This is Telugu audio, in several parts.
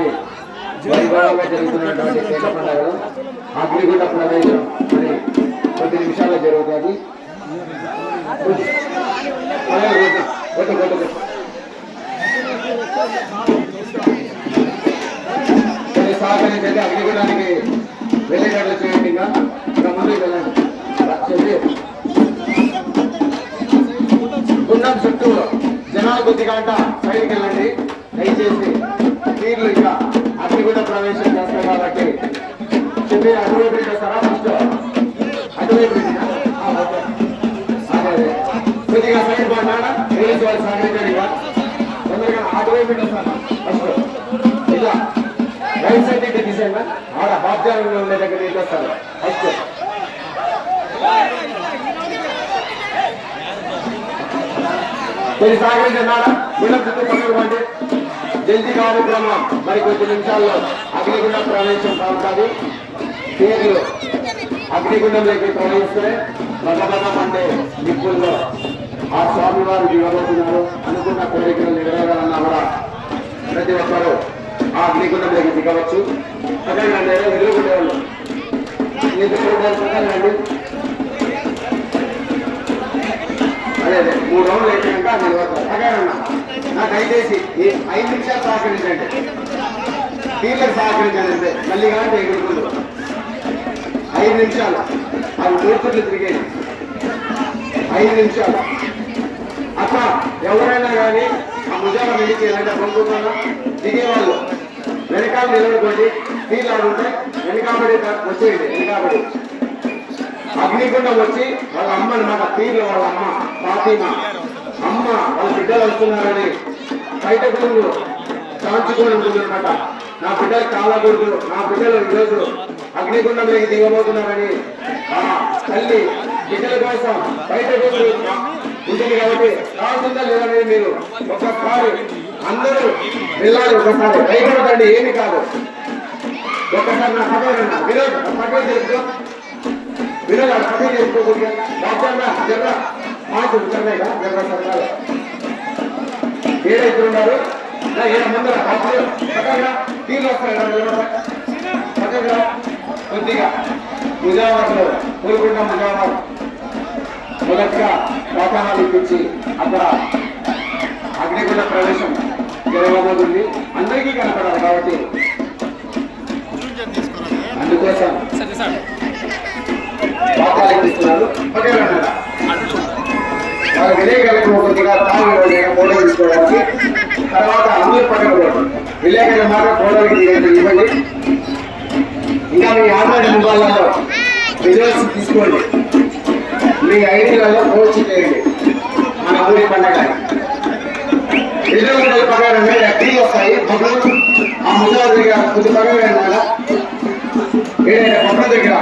ఉన్నారు వైభవంగా జరుగుతున్నటువంటి కేక పండుగలో అగ్నిగుండ ప్రవేశం మరి కొద్ది నిమిషాల్లో జరుగుతుంది సహకరించండి అగ్నిగుండానికి వెళ్ళేటట్లు చేయండి ఇంకా. ఇంకా ముందుకు వెళ్ళండి. చెప్పి గుండం చుట్టూ జనాలు కొద్దిగా అంట సైడ్కి వెళ్ళండి. దయచేసి మీరు ఇంకా కూడా ప్రవేశం చేస్తారు కాబట్టి చెప్పి అటువైపు చేస్తారా ఫస్ట్ అటువైపు కొద్దిగా సైడ్ బాగున్నాడా పోలీసు వాళ్ళు సహకరించండి ఇక. తొందరగా అటువైపు చేస్తారా ఫస్ట్ ఇలా రైట్ సైడ్ దగ్గర తీసేయండి ఆడ బాధ్యాలలో ఉండే దగ్గర తీసేస్తారు? ఫస్ట్. కొన్ని సహకరించన్నారా వీళ్ళ చుట్టూ పక్కన పండి. జల్దీ కార్యక్రమం మరి కొద్ది నిమిషాల్లో అగ్నిగుండ ప్రవేశం కావుతుంది పేర్లు అగ్నిగుండంలోకి ప్రవేశిస్తే బగబగం అంటే నిప్పుల్లో ఆ స్వామి వారు దిగబోతున్నారు అనుకున్న కోరికలు నెరవేరాలన్నా కూడా ప్రతి ఒక్కరూ ఆ అగ్నిగుండంలోకి దిగవచ్చు. అదేనండి వెలుగుండేవాళ్ళు నీకు అదే అదే మూడు రౌండ్లు అయిపోయాక నిలబడతారు. అగారన్న నాకు దయచేసి ఐదు నిమిషాలు సహకరించండి. స్పీకర్ సహకరించండి. అంతే మళ్ళీ కానీ ఎగురుకుందు ఐదు నిమిషాలు. అవి కూర్చుంటూ తిరిగేది ఐదు నిమిషాలు. అక్క ఎవరైనా కానీ ఆ ముజాల మీదకి ఏదైనా పంపుతున్నా దిగేవాళ్ళు వెనకాల నిలబడుకోండి. నీళ్ళు ఆడుంటే వెనకాబడి వచ్చేయండి వెనకాబడి అగ్నిగుండం వచ్చి వాళ్ళ అమ్మ అనమాట తీరు వాళ్ళ అమ్మ ఫాతిమా. అమ్మ వాళ్ళ బిడ్డలు వస్తున్నారని బయట గురువు కాంచుకొని ఉంటుందన్నమాట నా బిడ్డలు కాలకూడదు నా బిడ్డలు ఈరోజు అగ్నిగుండంలోకి దిగబోతున్నారని ఆ తల్లి బిడ్డల కోసం బయట గురువు ఉంటుంది కాబట్టి కావాల్సిందా లేదనేది మీరు ఒక్కసారి అందరూ వెళ్ళాలి ఒకసారి భయపడదండి ఏమి కాదు. ఒక్కసారి నా పక్కన విరోధ్ పక్కన తెలుసు వినోద పని చేసుకోకూడదు డాక్టర్ జర్ర మాట ఉంటాయి జర్ర సరకాలు ఏడైతే ఉన్నారు. ఏడ ముందర పక్కగా తీరు వస్తాయి పక్కగా కొద్దిగా. ముజావాడలో కోరుకున్న ముజావాడ్ మొదటిగా వాతావరణాలు ఇప్పించి అక్కడ అగ్నిగుండ ప్రవేశం జరగబోతుంది. అందరికీ కనపడాలి కాబట్టి. అందుకోసం వాతావరణం ఇస్తున్నారు విలేకరులకు కొద్దిగా తాను ఫోటో తీసుకోవడానికి తర్వాత అందరూ పక్కన పోవడం. మాత్రం ఫోటోకి ఇవ్వండి. ఇంకా మీ ఆన్లైన్ మొబైల్లో విజువల్స్ తీసుకోండి. మీ ఐడీలలో పోస్ట్ చేయండి. మన ఊరి పండగ విజువల్ వస్తాయి. పక్కన ఆ ముజాల దగ్గర కొద్ది పక్కన వెళ్ళాలా ఏదైనా పక్కన దగ్గర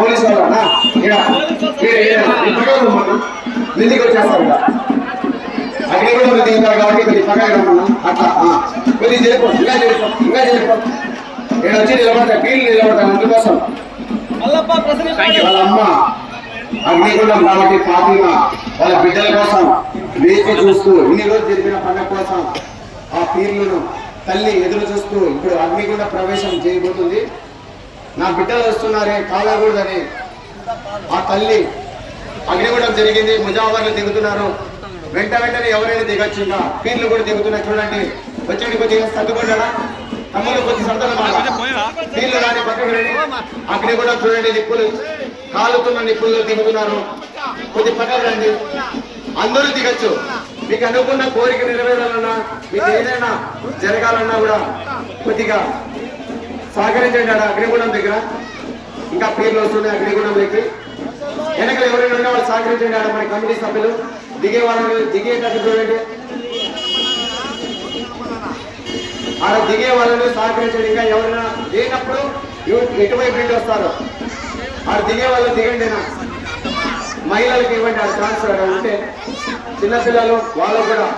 పోలీసు వాళ్ళ వచ్చేస్తారు ఇక. అగ్ని కూడా మీరు దిగుతారు కాబట్టి కొద్ది పక్కన అట్లా. కొద్ది చేరుకో ఇంకా చేరుకో ఇంకా చేరుకో ఇక్కడ వచ్చి నిలబడతా వీళ్ళు నిలబడతాను అందుకోసం. వాళ్ళ అమ్మ అగ్నిగుండం కాబట్టి ఫాతిమా వాళ్ళ బిడ్డల కోసం వేచి చూస్తూ ఇన్ని రోజులు జరిపిన పండుగ కోసం ఆ పీర్లను తల్లి ఎదురు చూస్తూ ఇప్పుడు అగ్నిగుండ ప్రవేశం చేయబోతుంది. నా బిడ్డలు వస్తున్నారే కాలకూడదని ఆ తల్లి అగ్నిగుండం జరిగింది ముజావర్లు దిగుతున్నారు. వెంట వెంటనే ఎవరైనా దిగచ్చు పీర్లు కూడా దిగుతున్నారు చూడండి. వచ్చేది కొద్దిగా సర్దుకుంటారా తమ్ముడు కొద్ది సర్దన పీర్లు రాని పక్కకు రండి. అగ్నిగుండం చూడండి నిప్పులు. కాలుతున్న నిప్పుల్లో దిగుతున్నారు. కొద్ది పక్కకు రండి. అందరూ దిగచ్చు. మీకు అనుకున్న కోరిక నెరవేరాలన్నా మీకు ఏదైనా జరగాలన్నా కూడా కొద్దిగా సహకరించండి ఆడ దగ్గర. ఇంకా పేర్లు వస్తున్నాయి అగ్నిగుండం దగ్గర వెనకలు ఎవరైనా ఉంటే వాళ్ళు సహకరించండి ఆడ మన కమిటీ సభ్యులు. దిగే వాళ్ళు దిగేటట్టు చూడండి. ఆడ దిగే వాళ్ళని సహకరించండి. ఇంకా ఎవరైనా లేనప్పుడు ఎటువైపు నుండి వస్తారు. ఆడ దిగే వాళ్ళు దిగండి మహిళలకు ఇవ్వండి ఆడ ఛాన్స్ ఆడ ఉంటే. చిన్నపిల్లలు వాళ్ళు కూడా.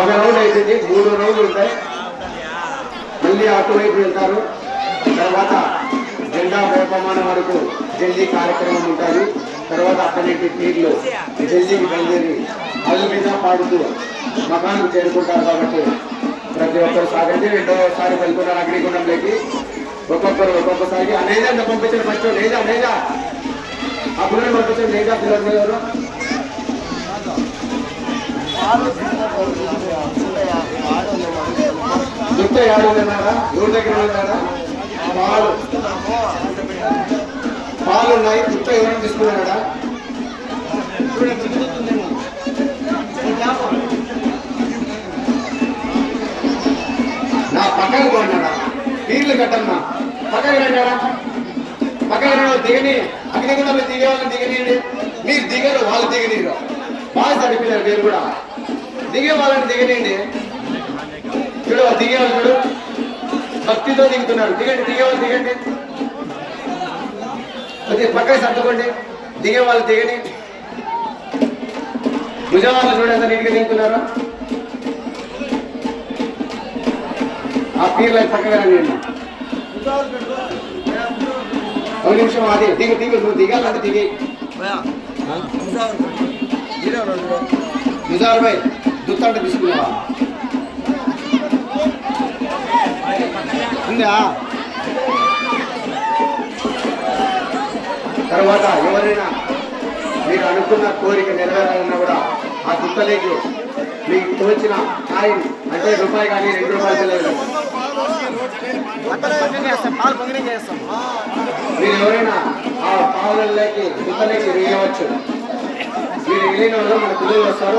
ఒక రౌండ్ అయిపోయింది. మూడు రౌండ్లు ఉంటాయి. మళ్ళీ అటువైపు వెళ్తారు. తర్వాత జెండా వేపమాన వరకు జల్దీ కార్యక్రమం ఉంటుంది. తర్వాత అక్కడి తీర్లు జల్దీకి బయలుదేరి అల్లు మీద పాడుతూ మకానికి చేరుకుంటారు కాబట్టి ప్రతి ఒక్కరు సాగండి రెండోసారి వెళ్తున్నారు అగ్నిగుండంలోకి. ఒక్కొక్కరు ఒక్కొక్కసారి ఆ నేజా ఫస్ట్ లేదా లేదా. ఆ పిల్లలు పంపించండి నేజా పిల్లలు ఎవరు? దుట్ట యాడు ఉన్నారా ఎవరి దగ్గర ఉన్నారా? పాలు పాలు ఉన్నాయి దుట్ట ఎవరైనా తీసుకున్నాడా? నా పక్కన కొన్నాడా నీళ్ళు కట్టమ్మా. పక్కన రండాడా పక్కన రండి దిగని. అగ్నిగుండంలో దిగే వాళ్ళని దిగనీయండి. మీరు దిగరు వాళ్ళు దిగనీరు. బాగా చనిపోయినారు మీరు కూడా. దిగే వాళ్ళని దిగనీయండి. చూడు దిగేవాళ్ళు చూడు. భక్తితో దిగుతున్నారు. దిగండి దిగే వాళ్ళు దిగండి. కొద్దిగా పక్కన సర్దుకోండి. దిగే వాళ్ళు దిగని. భుజవాళ్ళు చూడండి నీట్గా దిగుతున్నారు? ఆ పీర్ల పక్కగా రండి. ఒక నిమిషం అది దిగు దిగు నువ్వు దిగాలంటే దిగి. నిజార్ భాయ్ దుత్తంట తీసుకున్నావా ఉందా? తర్వాత ఎవరైనా మీరు అనుకున్న కోరిక నెరవేరాలన్నా కూడా ఆ దుత్తలేకి మీకు తోచిన కాయిన్ అంటే రూపాయి కానీ రెండు రూపాయలు తెలియదు. మీరు ఎవరైనా ఆ పావులకి దుత్తలేకి వేయవచ్చు. మీరు వెళ్ళిన వాళ్ళు మన పిల్లలు వస్తారు.